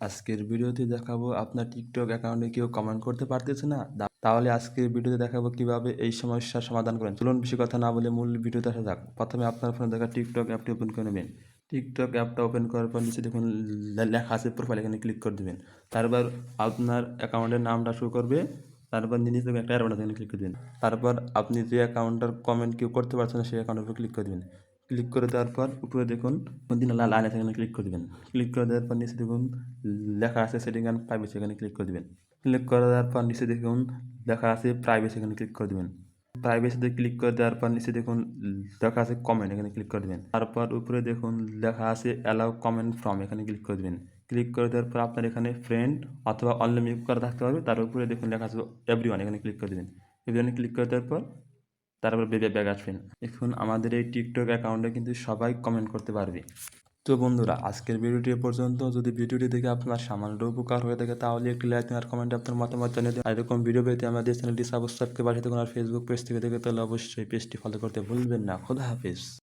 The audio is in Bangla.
আজকের ভিডিওতে দেখাবো আপনার টিকটক অ্যাকাউন্টে কেউ কমেন্ট করতে পারতেছে না? তাহলে আজকের ভিডিওতে দেখাবো কীভাবে এই সমস্যার সমাধান করেন। চলুন বেশি কথা না বলে মূল ভিডিওতে আসা যাক। প্রথমে আপনার ফোনে দেখা টিকটক অ্যাপটি ওপেন করে নেবেন। টিকটক অ্যাপটা ওপেন করার পর নিচে দেখুন লেখা আছে প্রোফাইল এখানে ক্লিক করে দেবেন। তারপর আপনার অ্যাকাউন্টের নামটা শো করবে। তারপর নিচে দেখুন একটা এখানে ক্লিক করে দেবেন। তারপর আপনি যে অ্যাকাউন্টটার কমেন্ট কেউ করতে পারছেন সেই অ্যাকাউন্টের উপর ক্লিক করে দেবেন। ক্লিক করে দেওয়ার পর উপরে দেখুন দিন লাইন আছে এখানে ক্লিক করে দেবেন ক্লিক করে দেওয়ার পর নিচে দেখুন লেখা আছে সেটিং অ্যান্ড প্রাইভেসি এখানে ক্লিক করে দেবেন ক্লিক করে দেওয়ার পর নিচে দেখুন লেখা আছে প্রাইভেসি এখানে ক্লিক করে দেবেন প্রাইভেসিতে ক্লিক করে দেওয়ার পর নিচে দেখুন লেখা আছে কমেন্ট এখানে ক্লিক করে দেবেন তারপর উপরে দেখুন লেখা আছে অ্যালাউ কমেন্ট ফ্রম এখানে ক্লিক করে দেবেন ক্লিক করে দেওয়ার পর আপনার এখানে ফ্রেন্ড অথবা অনলাইন মিউট করা থাকতে হবে তার উপরে দেখুন লেখা আছে এভরি এখানে ক্লিক করে দেবেন এভরি ক্লিক করে দেওয়ার পর তারপর বেবে ব্যাগ আসবেন এখন আমাদের এই টিকটক অ্যাকাউন্টে কিন্তু সবাই কমেন্ট করতে পারবে। তো বন্ধুরা, আজকের ভিডিওটি পর্যন্ত। যদি ভিডিওটি দেখে আপনার সামান্য উপকার হয়ে থাকে, তাহলে একটি লাইক আর কমেন্ট আপনার মতামত জানিয়ে দিন। এরকম ভিডিও পেতে আমাদের চ্যানেলটি সাবস্ক্রাইব করে পাঠিয়ে দেখুন আর ফেসবুক পেজ থেকে দেখে তাহলে অবশ্যই পেজটি ফলো করতে ভুলবেন না। খোদা হাফিজ।